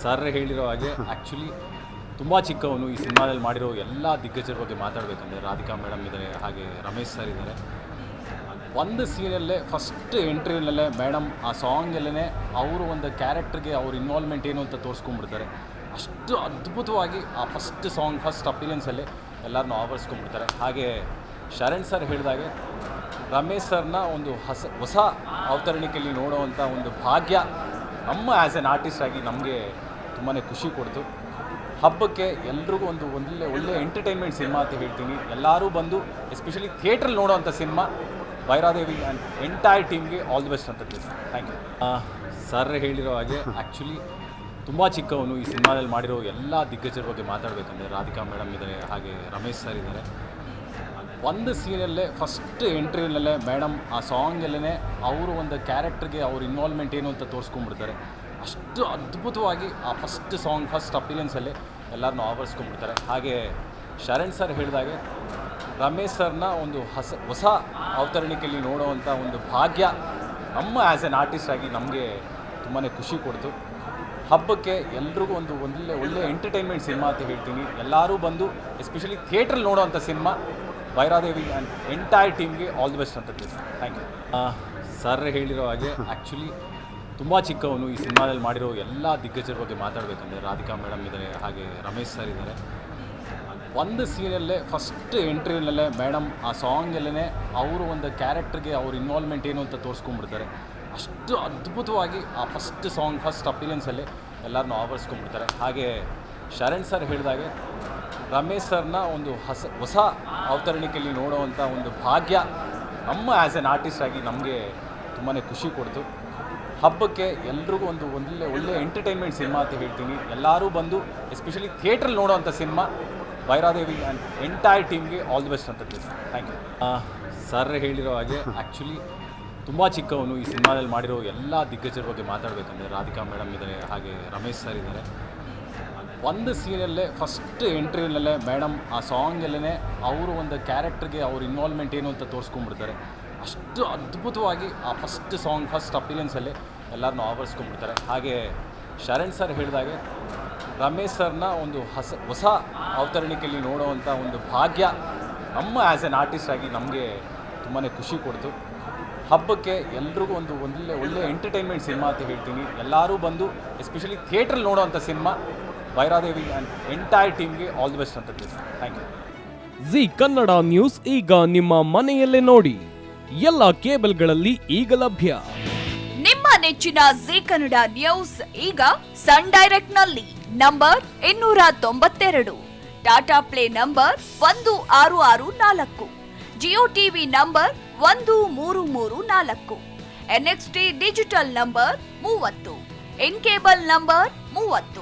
Sir ಹೇಳಿರೋ ಹಾಗೆ actually ತುಂಬ ಚಿಕ್ಕವನು ಈ ಸಿನಿಮಾದಲ್ಲಿ ಮಾಡಿರೋ ಎಲ್ಲ ದಿಗ್ಗಜರ ಬಗ್ಗೆ ಮಾತಾಡಬೇಕಂದ್ರೆ ರಾಧಿಕಾ ಮೇಡಮ್ ಇದ್ದಾರೆ, ಹಾಗೆ ರಮೇಶ್ ಸರ್ ಇದ್ದಾರೆ. ಒಂದು ಸೀರಿಯಲ್ಲೇ ಫಸ್ಟ್ ಎಂಟ್ರಿನಲ್ಲೇ ಮೇಡಮ್ ಆ ಸಾಂಗಲ್ಲೇ ಅವರು ಒಂದು ಕ್ಯಾರೆಕ್ಟರ್ಗೆ ಅವ್ರ ಇನ್ವಾಲ್ವ್ಮೆಂಟ್ ಏನು ಅಂತ ತೋರಿಸ್ಕೊಂಡ್ಬಿಡ್ತಾರೆ. ಅಷ್ಟು ಅದ್ಭುತವಾಗಿ ಆ ಫಸ್ಟ್ ಸಾಂಗ್ ಫಸ್ಟ್ ಅಪಿರಿಯನ್ಸಲ್ಲಿ ಎಲ್ಲರನ್ನೂ ಆವರಿಸ್ಕೊಂಡ್ಬಿಡ್ತಾರೆ. ಹಾಗೆ ಶರಣ್ ಸರ್ ಹೇಳಿದಾಗೆ ರಮೇಶ್ ಸರ್ನ ಒಂದು ಹೊಸ ಹೊಸ ಅವತರಣಿಕೆಯಲ್ಲಿ ನೋಡುವಂಥ ಒಂದು ಭಾಗ್ಯ ನಮ್ಮ ಆ್ಯಸ್ ಎನ್ ಆರ್ಟಿಸ್ಟ್ ಆಗಿ ನಮಗೆ ತುಂಬಾ ಖುಷಿ ಕೊಡ್ತು. ಹಬ್ಬಕ್ಕೆ ಎಲ್ರಿಗೂ ಒಂದು ಒಳ್ಳೆ ಒಳ್ಳೆ ಎಂಟರ್ಟೈನ್ಮೆಂಟ್ ಸಿನಿಮಾ ಅಂತ ಹೇಳ್ತೀನಿ. ಎಲ್ಲರೂ ಬಂದು ಎಸ್ಪೆಷಲಿ ಥಿಯೇಟ್ರಲ್ಲಿ ನೋಡೋವಂಥ ಸಿನಿಮಾ ಭೈರಾದೇವಿ ಆ್ಯಂಡ್ ಎಂಟೈರ್ ಟೀಮ್ಗೆ ಆಲ್ ದಿ ಬೆಸ್ಟ್ ಅಂತ ಥ್ಯಾಂಕ್ ಯು ಸರ್ ಹೇಳಿರೋ ಹಾಗೆ ಆ್ಯಕ್ಚುಲಿ ತುಂಬ ಚಿಕ್ಕವನು ಈ ಸಿನಿಮಾದಲ್ಲಿ ಮಾಡಿರೋ ಎಲ್ಲ ದಿಗ್ಗಜರ ಬಗ್ಗೆ ಮಾತಾಡಬೇಕಂದ್ರೆ ರಾಧಿಕಾ ಮೇಡಮ್ ಇದ್ದಾರೆ, ಹಾಗೆ ರಮೇಶ್ ಸರ್ ಇದ್ದಾರೆ. ಒಂದು ಸೀರಿಯಲ್ಲೇ ಫಸ್ಟ್ ಎಂಟ್ರಿನಲ್ಲೇ ಮೇಡಮ್ ಆ ಸಾಂಗಲ್ಲೇ ಅವರು ಒಂದು ಕ್ಯಾರೆಕ್ಟರ್ಗೆ ಅವ್ರ ಇನ್ವಾಲ್ವ್ಮೆಂಟ್ ಏನು ಅಂತ ತೋರಿಸ್ಕೊಂಡ್ಬಿಡ್ತಾರೆ. ಅಷ್ಟು ಅದ್ಭುತವಾಗಿ ಆ ಫಸ್ಟ್ ಸಾಂಗ್ ಫಸ್ಟ್ ಅಪಿರಿಯನ್ಸಲ್ಲಿ ಎಲ್ಲರನ್ನೂ ಆವರಿಸ್ಕೊಂಡ್ಬಿಡ್ತಾರೆ. ಹಾಗೆ ಶರಣ್ ಸರ್ ಹೇಳಿದಾಗೆ, ರಮೇಶ್ ಸರ್ನ ಒಂದು ಹೊಸ ಹೊಸ ಅವತರಣಿಕೆಯಲ್ಲಿ ನೋಡುವಂಥ ಒಂದು ಭಾಗ್ಯ ನಮ್ಮ ಆ್ಯಸ್ ಎನ್ ಆರ್ಟಿಸ್ಟ್ ಆಗಿ ನಮಗೆ ತುಂಬಾ ಖುಷಿ ಕೊಡ್ತು. ಹಬ್ಬಕ್ಕೆ ಎಲ್ರಿಗೂ ಒಂದು ಒಳ್ಳೆ ಒಳ್ಳೆ ಎಂಟರ್ಟೈನ್ಮೆಂಟ್ ಸಿನಿಮಾ ಅಂತ ಹೇಳ್ತೀನಿ. ಎಲ್ಲರೂ ಬಂದು ಎಸ್ಪೆಷಲಿ ಥಿಯೇಟ್ರಲ್ಲಿ ನೋಡೋವಂಥ ಸಿನಿಮಾ ಭೈರಾದೇವಿ ಆ್ಯಂಡ್ ಎಂಟೈರ್ ಟೀಮ್ಗೆ ಆಲ್ ದಿ ಬೆಸ್ಟ್ ಅಂತ ಥ್ಯಾಂಕ್ ಯು ಸರ್ ಹೇಳಿರೋ ಹಾಗೆ ಆ್ಯಕ್ಚುಲಿ ತುಂಬ ಚಿಕ್ಕವನು ಈ ಸಿನಿಮಾದಲ್ಲಿ ಮಾಡಿರೋ ಎಲ್ಲ ದಿಗ್ಗಜರ ಬಗ್ಗೆ ಮಾತಾಡಬೇಕಂದ್ರೆ ರಾಧಿಕಾ ಮೇಡಮ್ ಇದ್ದಾರೆ, ಹಾಗೆ ರಮೇಶ್ ಸರ್ ಇದ್ದಾರೆ. ಒಂದು ಸೀರಿಯಲ್ಲೇ ಫಸ್ಟ್ ಎಂಟ್ರಿನಲ್ಲೇ ಮೇಡಮ್ ಆ ಸಾಂಗಲ್ಲೇ ಅವರು ಒಂದು ಕ್ಯಾರೆಕ್ಟರ್ಗೆ ಅವ್ರ ಇನ್ವಾಲ್ವ್ಮೆಂಟ್ ಏನು ಅಂತ ತೋರಿಸ್ಕೊಂಡ್ಬಿಡ್ತಾರೆ. ಅಷ್ಟು ಅದ್ಭುತವಾಗಿ ಆ ಫಸ್ಟ್ ಸಾಂಗ್ ಫಸ್ಟ್ ಅಪಿರಿಯನ್ಸಲ್ಲಿ ಎಲ್ಲರನ್ನೂ ಆವರಿಸ್ಕೊಂಡ್ಬಿಡ್ತಾರೆ. ಹಾಗೆ ಶರಣ್ ಸರ್ ಹೇಳಿದಾಗೆ ರಮೇಶ್ ಸರ್ನ ಒಂದು ಹೊಸ ಹೊಸ ಅವತರಣಿಕೆಯಲ್ಲಿ ನೋಡುವಂಥ ಒಂದು ಭಾಗ್ಯ ನಮ್ಮ ಆ್ಯಸ್ ಎನ್ ಆರ್ಟಿಸ್ಟ್ ಆಗಿ ನಮಗೆ ತುಂಬಾ ಖುಷಿ ಕೊಡ್ತು. ಹಬ್ಬಕ್ಕೆ ಎಲ್ರಿಗೂ ಒಂದು ಒಳ್ಳೆ ಒಳ್ಳೆ ಎಂಟರ್ಟೈನ್ಮೆಂಟ್ ಸಿನಿಮಾ ಅಂತ ಹೇಳ್ತೀನಿ. ಎಲ್ಲರೂ ಬಂದು ಎಸ್ಪೆಷಲಿ ಥಿಯೇಟ್ರಲ್ಲಿ ನೋಡೋವಂಥ ಸಿನಿಮಾ ಭೈರಾದೇವಿ ಆ್ಯಂಡ್ ಎಂಟೈರ್ ಟೀಮ್ಗೆ ಆಲ್ ದಿ ಬೆಸ್ಟ್ ಅಂತ ಥ್ಯಾಂಕ್ ಯು ಸರ್ ಹೇಳಿರೋ ಹಾಗೆ ಆ್ಯಕ್ಚುಲಿ ತುಂಬ ಚಿಕ್ಕವನು ಈ ಸಿನಿಮಾದಲ್ಲಿ ಮಾಡಿರೋ ಎಲ್ಲ ದಿಗ್ಗಜರ ಬಗ್ಗೆ ಮಾತಾಡಬೇಕಂದ್ರೆ ರಾಧಿಕಾ ಮೇಡಮ್ ಇದ್ದಾರೆ, ಹಾಗೆ ರಮೇಶ್ ಸರ್ ಇದ್ದಾರೆ. ಒಂದು ಸೀರಿಯಲ್ಲೇ ಫಸ್ಟ್ ಎಂಟ್ರಿನಲ್ಲೇ ಮೇಡಮ್ ಆ ಸಾಂಗಲ್ಲೇ ಅವರು ಒಂದು ಕ್ಯಾರೆಕ್ಟರ್ಗೆ ಅವ್ರ ಇನ್ವಾಲ್ವ್ಮೆಂಟ್ ಏನು ಅಂತ ತೋರಿಸ್ಕೊಂಡ್ಬಿಡ್ತಾರೆ. ಅಷ್ಟು ಅದ್ಭುತವಾಗಿ ಆ ಫಸ್ಟ್ ಸಾಂಗ್ ಫಸ್ಟ್ ಅಪಿರಿಯನ್ಸಲ್ಲಿ ಎಲ್ಲರನ್ನೂ ಆವರಿಸ್ಕೊಂಡ್ಬಿಡ್ತಾರೆ. ಹಾಗೆ ಶರಣ್ ಸರ್ ಹೇಳಿದಾಗೆ ರಮೇಶ್ ಸರ್ನ ಒಂದು ಹೊಸ ಹೊಸ ಅವತರಣಿಕೆಯಲ್ಲಿ ನೋಡುವಂಥ ಒಂದು ಭಾಗ್ಯ ನಮ್ಮ ಆ್ಯಸ್ ಎನ್ ಆರ್ಟಿಸ್ಟ್ ಆಗಿ ನಮಗೆ ತುಂಬಾ ಖುಷಿ ಕೊಡ್ತು. ಹಬ್ಬಕ್ಕೆ ಎಲ್ರಿಗೂ ಒಂದು ಒಳ್ಳೆ ಒಳ್ಳೆ ಎಂಟರ್ಟೈನ್ಮೆಂಟ್ ಸಿನಿಮಾ ಅಂತ ಹೇಳ್ತೀನಿ. ಎಲ್ಲರೂ ಬಂದು ಎಸ್ಪೆಷಲಿ ಥಿಯೇಟ್ರಲ್ಲಿ ನೋಡೋವಂಥ ಸಿನಿಮಾ ಭೈರಾದೇವಿ ಅಂಡ್ ಎಂಟೈರ್ ಟೀಮ್ಗೆ ಆಲ್ ದಿ ಬೆಸ್ಟ್ ಅಂತ thank you Zee Kannada news ಈಗ ನಿಮ್ಮ ಮನೆಯಲ್ಲೇ ನೋಡಿ. ಎಲ್ಲ ಕೇಬಲ್ಗಳಲ್ಲಿ ಈಗ ಲಭ್ಯ. ನಿಮ್ಮ ನೆಚ್ಚಿನ ಜಿ ಕನ್ನಡ ನ್ಯೂಸ್ ಈಗ ಸನ್ ಡೈರೆಕ್ಟ್ನಲ್ಲಿ ನಂಬರ್ ಇನ್ನೂರ ತೊಂಬತ್ತೆರಡು ಟಾಟಾ ಪ್ಲೇ ನಂಬರ್ ಒಂದು ಆರು ಆರು ನಾಲ್ಕು. ಜಿಯೋ ಟಿವಿ ನಂಬರ್ ಒಂದು ಮೂರು ಮೂರು ನಾಲ್ಕು. ಎನ್ಎಕ್ಸ್ಟಿ ಡಿಜಿಟಲ್ ನಂಬರ್ ಮೂವತ್ತು. ಇನ್ ಕೇಬಲ್ ನಂಬರ್ ಮೂವತ್ತು.